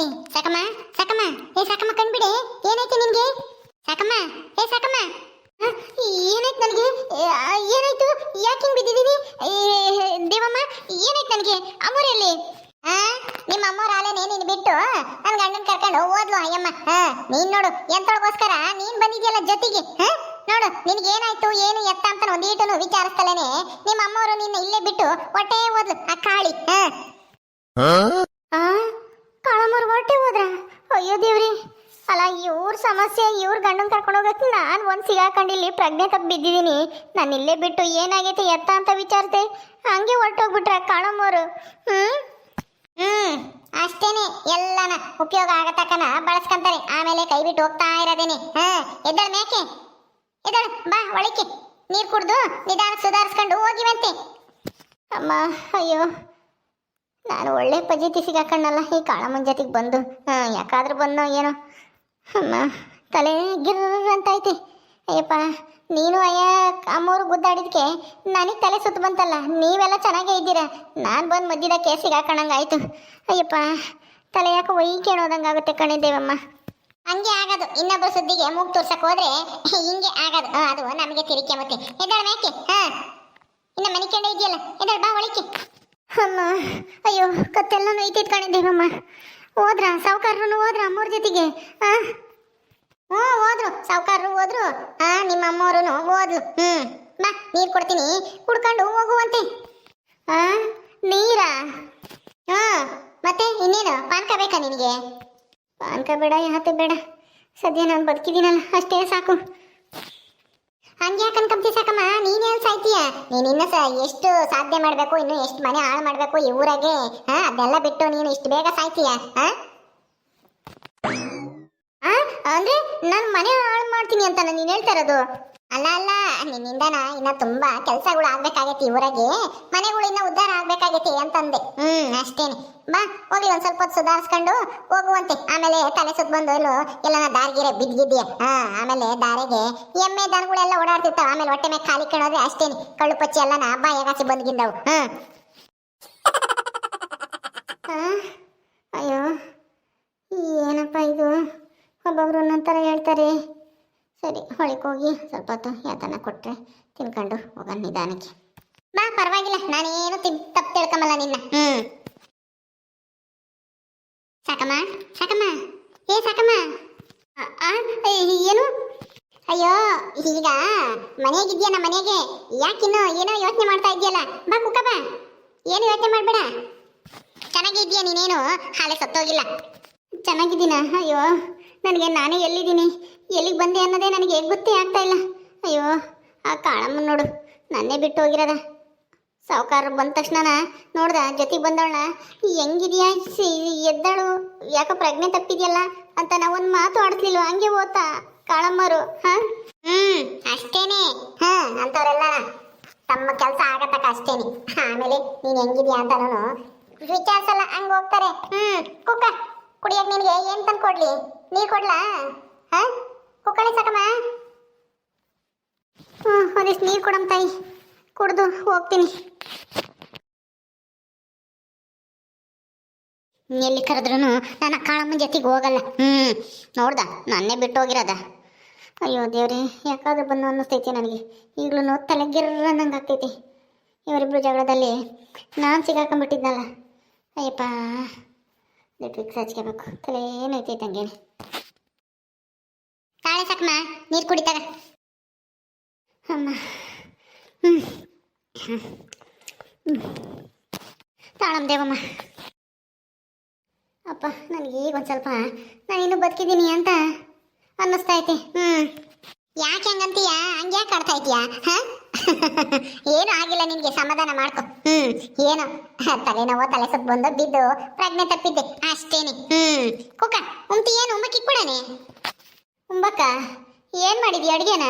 ಏ ಸಾಕಮ್ಮ ಸಾಕಮ್ಮ. ಏ ಸಾಕಮ್ಮ ಕಣ್ಬಿಡಿ. ಏನಾಯ್ತು ನಿನ್ಗೆ? ಸಾಕಮ್ಮ ಏ ಸಾಕಮ್ಮ? ಏನಾಯ್ತು ನನಗೆ? ಏನಾಯ್ತು? ಯಾಕೆ ಹಿಂಗ್ ಬಿದ್ದಿದ್ದೀನಿ ದೇವಮ್ಮ ಏನಾಯ್ತು ನನಗೆ? ಅಮ್ಮೂರಲ್ಲಿ ನಿಮ್ಮ ಅಮ್ಮವ್ರ ಆಲೇನೆ ನೀನು ಬಿಟ್ಟು ನನ್ನ ಗಂಡನ ಕರ್ಕೊಂಡು ಓದ್ಲು ಅಯ್ಯಮ್ಮ. ಹಾ ನೀನ್ ನೋಡು ಎಂತೊಳಗೋಸ್ಕರ ನೀನ್ ಬಂದಿದ್ಯಲ್ಲ ಜೊತೆಗೆ? ಹ? ನೋಡು ನಿನ್ಗೇನಾಯ್ತು ಏನು ಎತ್ತ ಅಂತ ಒಂದೀಟನು ವಿಚಾರಿಸ್ತಲೇನೆ ನಿಮ್ಮ ಅಮ್ಮವರು ನಿನ್ನ ಇಲ್ಲೇ ಬಿಟ್ಟು ಹೊಟ್ಟೆ ಓದ್ಲು ಆ ಕಾಳಿ. ಹಾ? ಆ? ಕಾಳಮ್ಮರು ಹೊರಟೆ ಹೋದ್ರ? ಅಯ್ಯೋ ದೇವ್ರಿ. ಅಲ್ಲ ಇವ್ರ ಸಮಸ್ಯೆ ಇವ್ರ ಗಂಡನ್ ಕರ್ಕೊಂಡು ಹೋಗಕ್ಕೆ ನಾನು ಒಂದು ಸಿಗಾಕೊಂಡು ಇಲ್ಲಿ ಪ್ರಜ್ಞೆ ತಪ್ಪು ಬಿದ್ದಿದ್ದೀನಿ. ನಾನು ಇಲ್ಲೇ ಬಿಟ್ಟು ಏನಾಗೈತೆ ಎತ್ತ ಅಂತ ವಿಚಾರಿಸ್ದೆ ಹಂಗೆ ಹೊರಟೋಗ್ಬಿಟ್ರ ಕಾಳಮ್ಮರು ಹ್ಮ್? ಹ್ಮ್, ಅಷ್ಟೇನೆ. ಎಲ್ಲನ ಉಪಯೋಗ ಆಗತಕ್ಕನ ಬಳಸ್ಕೊಂತಾರೆ. ಆಮೇಲೆ ಕೈ ಬಿಟ್ಟು ಹೋಗ್ತಾ ಇರೋದೇನೆ. ಹಾಂ, ಎದ್ದಳ ಮೇಕೆ. ಎದ್ದಳ, ಬಾ, ಒಳಕ್ಕೆ. ನೀರು ಕುಡ್ದು ನಿಧಾನ ಸುಧಾರಿಸ್ಕೊಂಡು ಹೋಗಿವಂತೆ. ಅಮ್ಮ, ಅಯ್ಯೋ. ನಾನು ಒಳ್ಳೆ ಪಜೀತಿ ಸಿಗಾಕಣ್ಣಲ್ಲ, ಈ ಕಾಳಮ್ಮನ ಜೊತೆಗೆ ಬಂದು. ಹಾಂ, ಯಾಕಾದ್ರೂ ಬಂದೋ ಏನೋ. ಅಮ್ಮ, ತಲೆ ಗಿರ್ರ ಅಂತ ಅಯ್ಯಪ್ಪ, ನೀನು ಅಯ್ಯ, ಅಮ್ಮವ್ರು ಗುದ್ದಾಡಿದ್ಕೆ ನನಗೆ ತಲೆ ಸುತ್ತ ಬಂತಲ್ಲ, ನೀವೆಲ್ಲ ಚೆನ್ನಾಗೇ ಇದ್ದೀರಾ. ನಾನು ಬಂದು ಮಧ್ಯದಕ್ಕೆ ಸಿಗಾಕಣಂಗೆ ಆಯ್ತು. ಅಯ್ಯಪ್ಪ, ತಲೆ ಯಾಕೆ ಕೇಳೋದಂಗಾಗುತ್ತೆ ಕಣೆ ದೇವಮ್ಮ. ಹಂಗೆ ಆಗೋದು. ಇನ್ನೊಬ್ಬ ಸುದ್ದಿಗೆ ಮೂಗ್ ತೋರ್ಸಕ್ಕೆ ಹೋದ್ರೆ ಹಿಂಗೆ ಆಗೋದು. ಅದು ನಮಗೆ ತಿರಿಕೆ ಮತ್ತೆ. ಎದ್ದಾಳ ಮೇಕೆ ಹಾಂ. ಇನ್ನ ಮನೆ ಕೆಂಡ ಇದೆಯಲ್ಲ, ಎದ್ದಾಳ ಬಾ ಒಳಿಕೆ ಅಮ್ಮ, ಅಯ್ಯೋ, ಕತ್ತೆಲ್ಲ ನೋಯ್ತೈತ್ ಕಣೆ ದೇವಮ್ಮ ಹೋದ್ರ? ಸಾವುಕಾರರು ಹೋದ್ರ ಅಮ್ಮವ್ರ ಜೊತೆಗೆ? ಆ? ಹ್ಞೂ, ಹೋದ್ರು. ಸಾವುಕಾರರು ಹೋದ್ರು. ಆ ನಿಮ್ಮ ಅಮ್ಮವ್ರು ಹೋದ್ಲು. ಹ್ಞೂ. ಬಾ, ನೀರು ಕೊಡ್ತೀನಿ. ಕುಡ್ಕೊಂಡು ಹೋಗುವಂತೆ. ಆ, ನೀರಾ? ಹಾ ಮತ್ತೆ ಇನ್ನೇನು? ಪಾನಕ ಬೇಕಾ ನಿನಗೆ? ಪಾನಕ ಬೇಡ ಯಾತೆ ಬೇಡ. ಸದ್ಯ ನಾನು ಬದುಕಿದ್ದೀನಲ್ಲ, ಅಷ್ಟೇ ಸಾಕು. ಹಂಗೆ ಯಾಕೆ ಅನ್ಕೊಂತಿ ಸಾಕಮ್ಮ? ನೀನ್ ಏನ್ ಸಾಯ್ತೀಯ? ನೀನ್ ಇನ್ನ ಎಷ್ಟು ಸಾಧ್ಯ ಮಾಡ್ಬೇಕು, ಇನ್ನು ಎಷ್ಟು ಮನೆ ಹಾಳು ಮಾಡ್ಬೇಕು ಈ ಊರಾಗೆ? ಹಾ, ಅದೆಲ್ಲ ಬಿಟ್ಟು ನೀನು ಇಷ್ಟು ಬೇಗ ಸಾಯ್ತೀಯ? ಆ? ಅಂದ್ರೆ ನಾನು ಮನೆ ಹಾಳು ಮಾಡ್ತೀನಿ ಅಂತ ನೀನ್ ಹೇಳ್ತಾ ಇರೋದು? ಅಲ್ಲ ಅಲ್ಲ, ನಿನ್ನಿಂದನ? ಇನ್ನ ತುಂಬಾ ಕೆಲಸಗಳು ಆಗ್ಬೇಕಾಗೈತಿ ಊರಾಗೆ. ಮನೆಗಳು ಇನ್ನ ಉದ್ಧಾರ ಆಗ್ಬೇಕಾಗೈತಿ ಅಂತಂದೆ. ಹ್ಮ್, ಅಷ್ಟೇನೆ. ಬಾ ಹೋಗಿ ಒಂದ್ ಸ್ವಲ್ಪ ಹೊತ್ತು ಸುಧಾರಿಸ್ಕೊಂಡು ಹೋಗುವಂತೆ. ಆಮೇಲೆ ತಲೆ ಸುತ್ತ ಬಂದು ಎಲ್ಲನ ಎಲ್ಲ ದಾರಿಗಿರೆ ಬಿದ್ದಿದ್ಯಾ? ಹಾ, ಆಮೇಲೆ ದಾರಿಗೆ ಎಮ್ಮೆ ದನಗಳೆಲ್ಲ ಓಡಾಡ್ತಿರ್ತಾವ. ಆಮೇಲೆ ಹೊಟ್ಟೆ ಮೇಲೆ ಖಾಲಿ ಕಣೋದ್ರೆ ಅಷ್ಟೇನೆ. ಕಳ್ಳು ಪಚ್ಚಿ ಎಲ್ಲನ ಬಾಯಾಗಾಸಿ ಬಂದ್ಗಿಂದವು. ಹಾ. ಆ? ಅಯ್ಯೋ, ಏನಪ್ಪ ಇದು? ಒಬ್ಬೊಬ್ರು ತರ ಹೇಳ್ತಾರೆ. ಸರಿ ಹೋಗಿ ಸ್ವಲ್ಪ ಹೊತ್ತು ಯಾತನ ಕೊಟ್ಟರೆ ತಿನ್ಕೊಂಡು ಹೋಗೋಣ ನಿಧಾನಕ್ಕೆ. ಬಾ, ಪರವಾಗಿಲ್ಲ, ನಾನೇನು ತಪ್ಪು ತಿಳ್ಕೊಂಬಲ್ಲ ನಿನ್ನ. ಹ್ಞೂ ಸಾಕಮ್ಮ ಸಾಕಮ್ಮ. ಏ, ಸಾಕಮ್ಮ. ಏನು? ಅಯ್ಯೋ, ಈಗ ಮನೆಗಿದ್ಯಾ ನಮ್ಮ ಮನೆಗೆ? ಯಾಕಿನ್ನು ಏನೋ ಯೋಚನೆ ಮಾಡ್ತಾ ಇದೆಯಲ್ಲ ಬಾ, ಕುಕ್ಕ ಬಾ. ಏನು ಯೋಚನೆ ಮಾಡಬೇಡ. ಚೆನ್ನಾಗಿದ್ಯಾ ನೀನೇನು? ಹಾಲೆ ಸತ್ತೋಗಿಲ್ಲ. ಚೆನ್ನಾಗಿದ್ದೀನ? ಅಯ್ಯೋ ನನಗೆ ನಾನೇ ಎಲ್ಲಿದ್ದೀನಿ? ಎಲ್ಲಿಗೆ ಬಂದೆ ಅನ್ನೋದೇ ನನಗೆ ಗೊತ್ತೇ ಆಗ್ತಾ ಇಲ್ಲ. ಅಯ್ಯೋ ಆ ಕಾಳಮ್ಮ ನೋಡು ನನ್ನೇ ಬಿಟ್ಟು ಹೋಗಿರೋದ. ಸಾವುಕಾರ ಬಂದ ತಕ್ಷಣ ನೋಡ್ದ ಜೊತೆಗೆ ಬಂದವಳ ಹೆಂಗಿದ್ಯಾ? ಎದ್ದಳು? ಯಾಕೋ ಪ್ರಜ್ಞೆ ತಪ್ಪಿದೆಯಲ್ಲ? ಅಂತ ನಾ ಒಂದು ಮಾತು ಆಡ್ತಿಲ್ವ ಹಂಗೆ ಓದ್ತಾ ಕಾಳಮ್ಮರು ಹಾ? ಹ್ಮ್ ಅಷ್ಟೇನೆ. ಹಾ ಅಂತವ್ರೆಲ್ಲ ತಮ್ಮ ಕೆಲಸ ಆಗತಕ್ಕ ಅಷ್ಟೇನೆ. ಆಮೇಲೆ ನೀನ್ ಹೆಂಗಿದ್ಯಾ ಅಂತ ನಾನು ವಿಚಾರಿಸಲ್ಲ ಹಂಗ ಹೋಗ್ತಾರೆ. ಹ್ಮ್ ಕುಕ್ಕ. ಕುಡಿಯಕ್ ನಿನಗೆ ಏನ್ ತಂದು ಕೊಡ್ಲಿ? ನೀರ್ ಕೊಡ್ಲಾ? ಹಾ? ಕುಕ್ಕಳಿ ಸಾಕಮ್ಮ. ಹ್ಞೂ, ಒಂದಿಷ್ಟು ನೀರು ಕೊಡಮ್ ತಾಯಿ. ಕುಡ್ದು ಹೋಗ್ತೀನಿ. ಎಲ್ಲಿ ಕರೆದ್ರೂ ನಾನು ಕಾಳಮ್ಮನ ಜೊತೆಗೆ ಹೋಗಲ್ಲ. ಹ್ಞೂ, ನೋಡ್ದ, ನನ್ನೇ ಬಿಟ್ಟು ಹೋಗಿರೋದ. ಅಯ್ಯೋ ದೇವ್ರಿ, ಯಾಕಾದ್ರೂ ಬಂದು ಅನ್ನಿಸ್ತೈತಿ ನನಗೆ. ಈಗಲೂ ತಲೆ ಗಿರ್ರ ಅನ್ನಂಗೆ ಆಗ್ತೈತಿ. ಇವರಿಬ್ರು ಜಗಳದಲ್ಲಿ ನಾನು ಸಿಗಾಕೊಂಡ್ಬಿಟ್ಟಿದ್ನಲ್ಲ. ಅಯ್ಯಪ್ಪ. ಲಿಟ್ವಿಕ್ಸ್ ಹಚ್ಕೋಬೇಕು ತಲೆ ಏನೈತೈತೆ ಹಂಗೇನೆ ತಾಳೆ ಸಾಕಮ್ಮ ನೀರು ಕುಡಿತಾಗ ಅಮ್ಮ ತಾಳಮ್ಮ ದೇವಮ್ಮ ಅಪ್ಪ ನನಗೆ ಈಗ ಒಂದು ಸ್ವಲ್ಪ ನಾನು ಇನ್ನೂ ಬದುಕಿದ್ದೀನಿ ಅಂತ ಅನ್ನಿಸ್ತಾ ಐತೆ ಹ್ಞೂ ಯಾಕೆ ಹಂಗಂತೀಯ ಹಂಗೆ ಯಾಕೆ ಹಾಂ ಹಾ ಏನು ಆಗಿಲ್ಲ ನಿನ್ಗೆ, ಸಮಾಧಾನ ಮಾಡ್ಕೊ. ಹ್ಮ್, ಏನು? ತಲೆನೋವು, ತಲೆ ಸುತ್ತ ಬಂದು ಬಿದ್ದು ಪ್ರಜ್ಞೆ ತಪ್ಪಿದ್ದೆ. ಅಷ್ಟೇನೆ. ಹ್ಮ್ ಕುಕ್ಕ ಉಂಟಿ ಏನು? ಉಂಬಕ್ಕಿ ಕೊಡನೆ ಉಂಬಕ್ಕ, ಏನ್ ಮಾಡಿದ್ವಿ ಅಡ್ಗೆನ?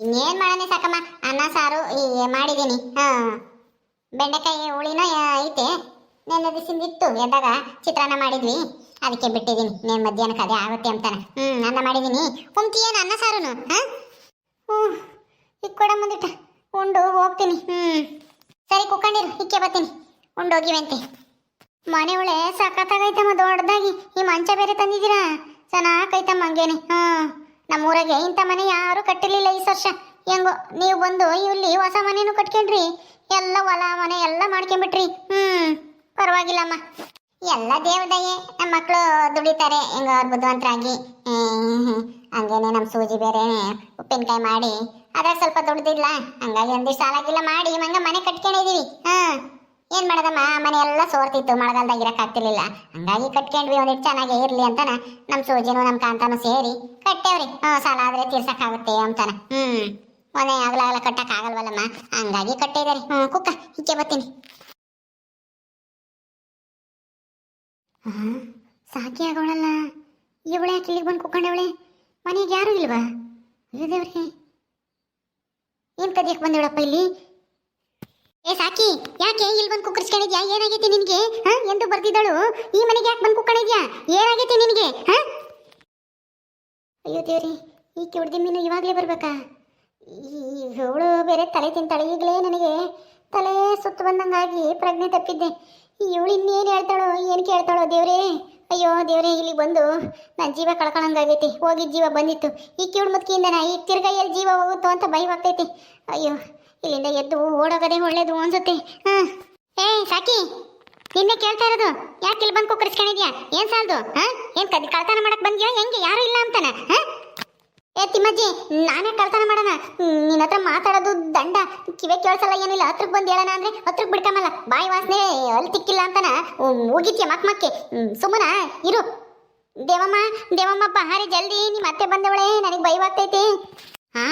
ಇನ್ನೇನ್ ಮಾಡನೆ ಸಾಕಮ್ಮ? ಅನ್ನ, ಸಾರು, ಈ ಮಾಡಿದ್ದೀನಿ. ಹಾ. ಬೆಂಡೆಕಾಯಿ ಹುಳಿನ ಐತೆ. ನೆನ್ನೆ ದಿವಸದಿಂದಿತ್ತು ಎದ್ದಾಗ ಚಿತ್ರಾನ್ನ ಮಾಡಿದ್ವಿ. ಅದಕ್ಕೆ ಬಿಟ್ಟಿದ್ದೀನಿ. ನೇನು ಮಧ್ಯಾಹ್ನಕ್ಕೆ ಅದೇ ಆಗುತ್ತೆ ಅಂತಾನೆ. ಹ್ಮ್, ಅನ್ನ ಮಾಡಿದ್ದೀನಿ. ಉಂಟಿ ಏನು? ಅನ್ನ, ಸಾರುನು? ಹಾ? ಹ್ಞೂ ಈಗ ಕೊಡ ಮುಂದಿಟ್ಟ. ಉಂಡು, ಹೋಗ್ತೀನಿ. ಹ್ಮ್. ಸರಿ, ಕುಕ್ಕಂಡಿರು. ಇಕ್ಕೆ ಬರ್ತೀನಿ. ಉಂಡು ಹೋಗಿವಂತೆ ಮನೆ ಒಳೆ ಸಖತ್ತಾಗೈತಮ್ಮ, ದೊಡ್ಡದಾಗಿ. ಈ ಮಂಚ ಬೇರೆ ತಂದಿದ್ದೀರಾ? ಚೆನ್ನಾಗೈತಮ್ಮ ಹಂಗೇನೆ. ಹಾ ನಮ್ಮೂರಾಗೆ ಇಂಥ ಮನೆ ಯಾರು ಕಟ್ಟಿರಲಿಲ್ಲ ಈ ವರ್ಷ. ಹೆಂಗೋ, ನೀವು ಬಂದು ಇಲ್ಲಿ ಹೊಸ ಮನೇನು ಕಟ್ಕೊಂಡ್ರಿ. ಎಲ್ಲ ಹೊಲ, ಮನೆ ಎಲ್ಲ ಮಾಡ್ಕೊಂಬಿಟ್ರಿ. ಹ್ಮ್. ಪರವಾಗಿಲ್ಲಮ್ಮ. ಎಲ್ಲ ದೇವದಯೆ ನಮ್ಮ ಮಕ್ಕಳು ದುಡಿತಾರೆ. ಹೆಂಗೋ ಅವ್ರು ಬುದ್ಧಿವಂತರಾಗಿ ಹಂಗೇನೆ ನಮ್ಮ ಸೂಜಿ ಬೇರೆ ಉಪ್ಪಿನಕಾಯಿ ಮಾಡಿ ಅದ್ರಾಗ ಸ್ವಲ್ಪ ದುಡ್ದಿಲ್ಲ ಹಂಗಾಗಿ ಒಂದಿಷ್ಟು ಸಾಲಾಗಿಲ್ಲ ಮಾಡಿ ಹಂಗ ಮನೆ ಕಟ್ಕೊಂಡಿದೀವಿ ಹಾ. ಏನು ಮಾಡೋದಮ್ಮ? ಮನೆ ಎಲ್ಲ ಸೋರ್ತಿತ್ತು, ಮಳೆಗಾಲದಾಗ ಇರಕ್ ಹಂಗಾಗಿ ಕಟ್ಕೊಂಡ್ವಿ ಒಂದಿಟ್ಟು ಚೆನ್ನಾಗೇ ಇರ್ಲಿ ಅಂತಾನ. ನಮ್ಮ ಸೂಜಿನು ನಮ್ಮ ಕಾಂತಾನು ಸೇರಿ ಕಟ್ಟೇವ್ರಿ. ಹಾ, ಸಾಲ ಆದ್ರೆ ತೀರ್ಸಕ್ಕಾಗುತ್ತೆ ಅಂತಾನ. ಹ್ಮ್. ಮನೆ ಆಗ್ಲಾಗಲ ಕಟ್ಟಕ್ ಆಗಲ್ವಲ್ಲಮ್ಮ? ಹಂಗಾಗಿ ಕಟ್ಟಿದಾರೆ. ಹ್ಮ್, ಕುಕ್ಕ ಹಿಕ್ಕೆ ಬರ್ತೀನಿ. ಸಾಕಿ ಆಗೋಳಲ್ಲ. ಇವಳೆ ಇಲ್ಲಿಗೆ ಬಂದು ಕುಕ್ಕಂಡವಳೆ. ಮನೆಗೆ ಯಾರು ಇಲ್ವಾ? ದೇವ್ರಿಗೆ ಏನ್ ಕದಿಯಕ್ ಬಂದೇಳಪ್ಪ ಇಲ್ಲಿ? ಏ ಸಾಕಿ, ಯಾಕೆ ಇಲ್ಲಿ ಬಂದು ಕುಕ್ಕರ್ಸ್ಕೊಂಡಿದ್ಯಾ? ಏನಾಗೈತಿ ನಿನಗೆ? ಹಾ? ಎಂದು ಬರ್ದಿದ್ದಳು. ಈ ಮನೆಗೆ ಯಾಕೆ ಬಂದು ಕುಕ್ಕೊಂಡಿದ್ಯಾ ಏನಾಗೈತಿ ನಿನಗೆ? ಹಾ? ಅಯ್ಯೋ ದೇವ್ರಿ ಈ ಕಿಡ್ದಿ ಮೀನು ಇವಾಗಲೇ ಬರ್ಬೇಕಾ? ಇವಳು ಬೇರೆ ತಲೆ ತಿಂತಾಳೆ. ಈಗಲೇ ನನಗೆ ತಲೆ ಸುತ್ತು ಬಂದಂಗಾಗಿ ಪ್ರಜ್ಞೆ ತಪ್ಪಿದ್ದೆ. ಇವಳು ಇನ್ನೇನು ಹೇಳ್ತಾಳೋ, ಏನು ಕೇಳ್ತಾಳೋ ದೇವ್ರೇ? ಅಯ್ಯೋ, ದೇವರೇ, ಇಲ್ಲಿ ಬಂದು ನನ್ನ ಜೀವ ಕಳ್ಕೊಳಂಗಾಗೈತಿ ಹೋಗಿದ್ದ ಜೀವ ಬಂದಿತ್ತು. ಈ ಕಿವಿಡ್ ಮುತ್ಕಿಯಿಂದನ ಈ ತಿರ್ಗಾ ಎಲ್ಲಿ ಜೀವ ಹೋಗುತ್ತೋ ಅಂತ ಭಯವಾಗ್ತೈತಿ. ಅಯ್ಯೋ, ಇಲ್ಲಿಂದ ಎದ್ದು ಓಡೋಗೋದೇ ಒಳ್ಳೇದು ಅನ್ಸುತ್ತೆ. ಹಾಂ. ಏ, ಸಾಕಿ. ನಿನ್ನೆ ಕೇಳ್ತಾ ಇರೋದು. ಯಾಕೆ ಇಲ್ಲಿ ಬಂದು ಕುಕ್ಕರಿಸ್ಕೊಂಡಿದ್ಯಾ? ಏನ್ ಸಾಲದು? ಹಾ? ಏನು ಕದ್ ಕಳ್ತನ ಮಾಡಕ್ ಬಂದ್ಯಾ? ಹೆಂಗೆ? ಯಾರು ಇಲ್ಲ ಅಂತಾನ? ಏ ತಿಮ್ಮಜ್ಜಿ, ನಾನೇ ಕಳ್ತನ ಮಾಡೋಣ. ನಿನ್ನ ಹತ್ರ ಮಾತಾಡೋದು ದಂಡ. ಕಿವೆ ಕೇಳಿಸಲ್ಲ, ಏನಿಲ್ಲ. ಹತ್ರಕ್ಕೆ ಬಂದು ಹೇಳೋಣ ಅಂದ್ರೆ ಹತ್ರಕ್ಕೆ ಬಿಡ್ಕಮಲ್ಲ ಬಾಯಿ ವಾಸನೆ ಅಲ್ಲಿ ತಿಕ್ಕಿಲ್ಲ ಅಂತಾನ? ಹೋಗಿತ್ಯ ಮಕ್ ಮಕ್ಕೆ? ಸುಮ್ಮನ? ಇರು. ದೇವಮ್ಮ ದೇವಮ್ಮ ಬಹಾರಿ ಜಲ್ದಿ. ನಿಮ್ಮ ಅತ್ತೆ ಬಂದವಳೆ. ನನಗೆ ಭಯವಾಗ್ತೈತಿ ಹಾ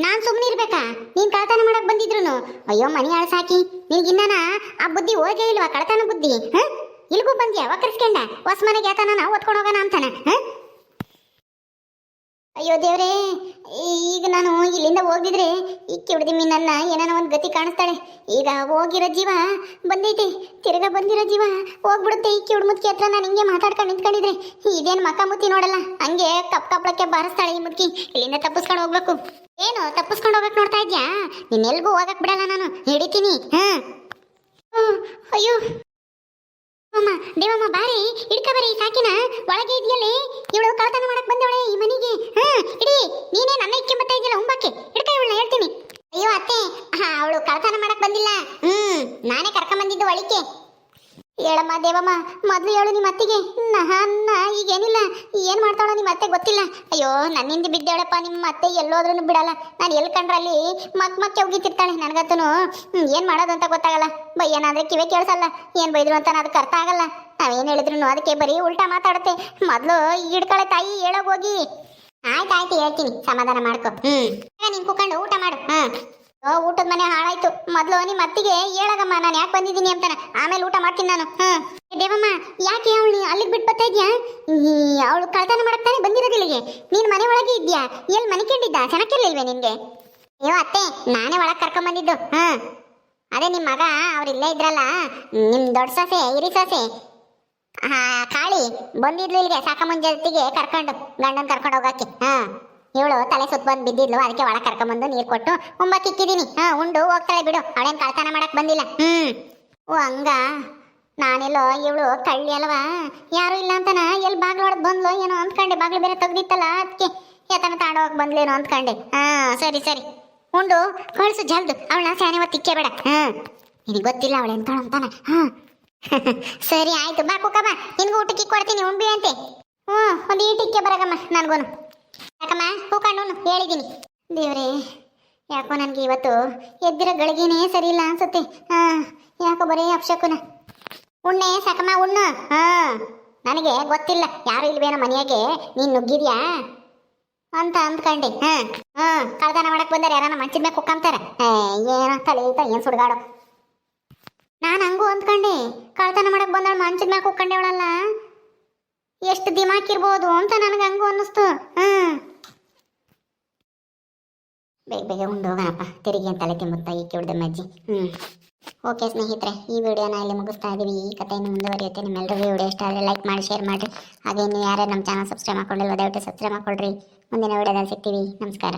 ನಾನ್ ಸುಮ್ಮನೆ ಇರ್ಬೇಕಾ? ನೀನು ಕಳ್ತನ ಮಾಡಕ್ ಬಂದಿದ್ರು ಅಯ್ಯೋ, ಮನಿ ಅಳಸಾಕಿ ನಿನ್ಗಿನ್ನ ಆ ಬುದ್ಧಿ ಹೋಗೇ ಇಲ್ವಾ? ಕಳ್ತನ ಬುದ್ಧಿ, ಹ? ಇಲ್ಗೂ ಬಂದ್ಯಾ? ವಕರ್ಸ್ಕೊಂಡ? ಹೊಸ ಮನೆಗೆ ನಾವು ಓದ್ಕೊಂಡು ಹೋಗೋಣ ಅಂತಾನ, ಹ? ಅಯ್ಯೋ ದೇವ್ರೇ ಈಗ ನಾನು ಇಲ್ಲಿಂದ ಹೋಗಿದ್ರೆ ಈ ಕಿಡ್ದಿ ಮೀನನ್ನ ಏನೋ ಒಂದು ಗತಿ ಕಾಣಿಸ್ತಾಳೆ. ಈಗ ಹೋಗಿರೋ ಜೀವ ಬಂದೈತೆ, ತಿರ್ಗ ಬಂದಿರೋ ಜೀವ ಹೋಗ್ಬಿಡುತ್ತೆ ಈ ಕಿವಿಡ್ ಮುದ್ಕಿ ಹತ್ರ. ನಾನು ಹಿಂಗೆ ಮಾತಾಡ್ಕೊಂಡು ನಿಂತ್ಕೊಂಡಿದ್ರೆ ಇದೇನು ಮಕ್ಕ ಮುತ್ತಿ ನೋಡಲ್ಲ. ಹಂಗೆ ಕಪ್ ಕಪ್ಪಳಕ್ಕೆ ಬಾರಿಸ್ತಾಳೆ ಈ ಮುದ್ಕಿ. ಇಲ್ಲಿಂದ ತಪ್ಪಿಸ್ಕೊಂಡು ಹೋಗ್ಬೇಕು. ಏನು, ತಪ್ಪಿಸ್ಕೊಂಡು ಹೋಗಕ್ಕೆ ನೋಡ್ತಾ ಇದ್ಯಾ? ನಿನ್ನೆಲ್ಗೂ ಹೋಗಕ್ ಬಿಡಲ್ಲ ನಾನು. ಹಿಡಿತೀನಿ. ಹಾ. ಅಯ್ಯೋ. ಅಮ್ಮ ದೇವಮ್ಮ, ಬಾರಿ, ಹಿಡ್ಕ ಬರೀ ಸಾಕಿನ. ಒಳಗೆ ಇದೆಯಲ್ಲೇ? ಇವಳು ಕಳ್ತನ ಮಾಡಕ್ ಬಂದವಳೆ ಈ ಮನೆಗೆ. ಹಾ, ಇಡಿ, ನೀನೇ ನನ್ನ ಇಕ್ಕೆ ಬರ್ತಾ ಇದೆಯಲ್ಲ ಉಂಬಕ್ಕೆ. ಹಿಡ್ಕ ಇವಳನ್ನ, ಹೇಳ್ತೀನಿ. ಅಯ್ಯೋ ಅತ್ತೆ ಅವಳು ಕಳ್ತನ ಮಾಡಕ್ ಬಂದಿಲ್ಲ. ಹ್ಮ್, ನಾನೇ ಕರ್ಕೊಂಡ್ ಬಂದಿದ್ದು ಒಳಿಕೆ ಹೇಳಮ್ಮ ದೇವಮ್ಮ, ಮೊದಲು ಹೇಳು ನಿಮ್ಮ ಅತ್ತಿಗೆ. ನನ್ನ ಈಗೇನಿಲ್ಲ. ಏನ್ ಮಾಡ್ತಾಳೋ ನಿಮ್ಮ ಅತ್ತೆ ಗೊತ್ತಿಲ್ಲ. ಅಯ್ಯೋ, ನನ್ನಿಂದ ಬಿದ್ದೇಳಪ್ಪ ನಿಮ್ಮ ಅತ್ತೆ ಎಲ್ಲೋದ್ರೂ ಬಿಡಲ್ಲ. ನಾನು ಎಲ್ಲಿ ಕಂಡ್ರಲ್ಲಿ ಮಕ್ ಮಕ್ಕೆ ಉಗಿತಿರ್ತಾಳೆ ನನಗತ್ತೂ ಏನು ಮಾಡೋದಂತ ಗೊತ್ತಾಗಲ್ಲ. ಗೊತ್ತಾಗಲ್ಲ ಬೈಯನಾದ್ರೆ ಕಿವೆ ಕೇಳಿಸಲ್ಲ. ಏನು ಬೈದ್ರು ಅಂತ ಅದಕ್ಕೆ ಅರ್ಥ ಆಗಲ್ಲ. ನಾವೇನ್ ಹೇಳಿದ್ರು ಅದಕ್ಕೆ ಬರೀ ಉಲ್ಟಾ ಮಾತಾಡುತ್ತೆ. ಮೊದ್ಲು ಹಿಡ್ಕಳೆ ತಾಯಿ ಹೇಳೋಗಿ ಆಯ್ತು ಆಯ್ತು ಹೇಳ್ತೀನಿ. ಸಮಾಧಾನ ಮಾಡ್ಕೊ. ಈಗ ನೀನ್ ಕುತ್ಕೊಂಡು ಊಟ ಮಾಡು. ಹಾ ಓ ಊಟದ ಮನೆ ಹಾಳಾಯ್ತು. ಮೊದ್ಲು ನಿಮ್ಮ ಅತ್ತಿಗೆ ಹೇಳಗಮ್ಮ, ನಾನು ಯಾಕೆ ಬಂದಿದ್ದೀನಿ ಅಂತಾನೆ. ಆಮೇಲೆ ಊಟ ಮಾಡ್ತೀನಿ ನಾನು. ಏ, ದೇವಮ್ಮ, ಯಾಕೆ ಅವಳು ಅಲ್ಲಿಗೆ ಬಿಟ್ಟು ಬರ್ತಾ ಇದ್ಯಾ? ಅವಳು ಕಳ್ತನ ಮಾಡಕ್ತಾನೆ ಬಂದಿರೋದಿಲ್ಲಿಗೆ ನೀನು ಮನೆ ಒಳಗೆ ಇದ್ಯಾ? ಎಲ್ಲಿ ಮನೆ ಕೇಳಿದ್ದ ಚೆನ್ನಾಗಿರ್ಲಿಲ್ವೇ ನಿನಗೆ? ಅಯ್ಯೋ, ಅತ್ತೆ, ನಾನೇ ಒಳಗೆ ಕರ್ಕೊಂಬಂದಿದ್ದು. ಹಾ ಅದೇ ನಿಮ್ಮ ಮಗ, ಅವ್ರು ಇಲ್ಲೇ ಇದ್ರಲ್ಲ. ನಿಮ್ಮ ದೊಡ್ಡ ಸೊಸೆ, ಹಿರಿ ಸೊಸೆ. ಹಾಂ, ಕಾಳಿ, ಬಂದಿದ್ಲು ಇಲ್ಲಿಗೆ, ಸಾಕಮ್ಮನ ಜೊತೆಗೆ ಕರ್ಕೊಂಡು, ಗಂಡನ ಕರ್ಕೊಂಡು ಹೋಗಕ್ಕೆ. ಹಾ ಇವಳು ತಲೆ ಸುತ್ತ ಬಂದು ಬಿದ್ದಿದ್ಲು, ಅದಕ್ಕೆ ಒಳಗೆ ಕರ್ಕೊಂಬಂದು ನೀರು ಕೊಟ್ಟು ಉಂಬಕ್ಕೆ ಇಕ್ಕಿದೀನಿ ಹಾ, ಉಂಡು, ಹೋಗ್ತಾಳೆ ಬಿಡು. ಅವಳೇನ್ ಕಳ್ತನ ಮಾಡಕ್ ಬಂದಿಲ್ಲ. ಹ್ಮ್. ಓ, ಹಂಗ? ನಾನೆಲ್ಲೋ ಇವಳು ಕಳ್ಳಿ ಅಲ್ವಾ? ಯಾರು ಇಲ್ಲ ಅಂತಾನ? ಎಲ್ಲಿ ಬಾಗ್ಲು ಹೊಡೆದ್ ಬಂದ್ಲು ಏನೋ ಅಂದ್ಕೊಂಡೆ. ಬಾಗ್ಲು ಬೇರೆ ತೆಗ್ದಿತ್ತಲ್ಲ ಅದಕ್ಕೆ ಯಾತನ ತಾಂಡೋಗಕ್ ಬಂದ್ಲೇನೋ ಅಂದ್ಕೊಂಡೆ. ಹಾ, ಸರಿ ಸರಿ. ಉಂಡು, ಕಳ್ಸು ಜಲ್ದು. ಅವಳನ್ನ ಸ್ಯಾನೆ ತಿಕ್ಕೆ ಬೇಡ ಹಾ. ನಿನಗೆ ಗೊತ್ತಿಲ್ಲ ಅವಳು ಎಂತಾಳ ಅಂತಾನ. ಹಾ. ಸರಿ, ಆಯ್ತು. ಬಾ ಕುಕ್ಕಮ್ಮ ನಿನ್ಗೂ ಊಟಕ್ಕೆ ಕೊಡ್ತೀನಿ ಉಂಬಿ ಅಂತೆ. ಹ್ಞೂ ಒಂದು ಈಟಿಕ್ಕೆ ಬರಗಮ್ಮ, ನನಗೂನು. ಯಾಕಮ್ಮ? ಹೂಕಂಡು ಹೇಳಿದ್ದೀನಿ. ದೇವ್ರೇ, ಯಾಕೋ ನನಗೆ ಇವತ್ತು ಎದ್ದಿರೋ ಗಳಿಗೆನೇ ಸರಿಯಿಲ್ಲ ಅನ್ಸುತ್ತೆ. ಹಾಂ, ಯಾಕೋ ಬರೀ ಅಪ್ಶಕುನ. ಉಣ್ಣೆ ಸಾಕಮ್ಮ, ಉಣ್ಣು. ಹಾಂ, ನನಗೆ ಗೊತ್ತಿಲ್ಲ. ಯಾರು ಇಲ್ವೇನೋ ಮನೆಯಾಗೆ? ನೀನು ನುಗ್ಗಿದ್ಯಾ? ಅಂತ ಅಂದ್ಕೊಂಡೆ. ಹಾಂ ಹಾಂ ಕಳ್ತನ ಮಾಡಕ್ಕೆ ಬಂದರೆ. ಯಾರನ್ನ ಮಂಚಿದ ಮೇಲೆ ಕುಕ್ಕಂತಾರ ಏನೋ ತಲೆ ಐತ ಏನು ಸುಡ್ಗಾಡೋ. ನಾನು ಹಂಗೂ ಅಂದ್ಕೊಂಡೆ. ಕಳ್ತನ ಮಾಡಕ್ಕೆ ಬಂದವಳು ಮಂಚದ ಮೇಲೆ ಕುಕ್ಕಂಡೇವಳಲ್ಲ. ಎಷ್ಟು ದಿಮಾಕಿರ್ಬೋದು ಅಂತ ನನಗೆ ಹಂಗೂ ಅನ್ನಿಸ್ತು. ಹ್ಮ್ ಬೇಗ ಬೇಗ ಉಂಡು ಹೋಗೋಣಪ್ಪ ತೆರಿಗೆ ಅಂತ ತಲೆ ತಿಂಬುತ್ತಾ ಈ ಕಿಡ್ದ ಮಜ್ಜಿ ಹ್ಞೂ ಓಕೆ ಸ್ನೇಹಿತರೆ, ಈ ವಿಡಿಯೋನ ಇಲ್ಲಿ ಮುಗಿಸ್ತಾ ಇದ್ದೀವಿ ಈ ಕಥೆಯನ್ನು ಮುಂದುವರಿಯುತ್ತೆ. ನಿಮ್ಮೆಲ್ಲರಿಗೂ ವಿಡಿಯೋ ಇಷ್ಟ ಆದರೆ ಲೈಕ್ ಮಾಡಿ ಶೇರ್ ಮಾಡಿರಿ ಹಾಗೆ ಇನ್ನು ಯಾರೇ ನಮ್ಮ ಚಾನಲ್ ಸಬ್ಸ್ಕ್ರೈಬ್ ಮಾಡ್ಕೊಂಡಿಲ್ಲ ದಯವಿಟ್ಟು ಸಬ್ಸ್ಕ್ರೈಬ್ ಮಾಡ್ಕೊಳ್ರಿ. ಮುಂದಿನ ವಿಡಿಯೋದಲ್ಲಿ ಸಿಗ್ತೀವಿ. ನಮಸ್ಕಾರ.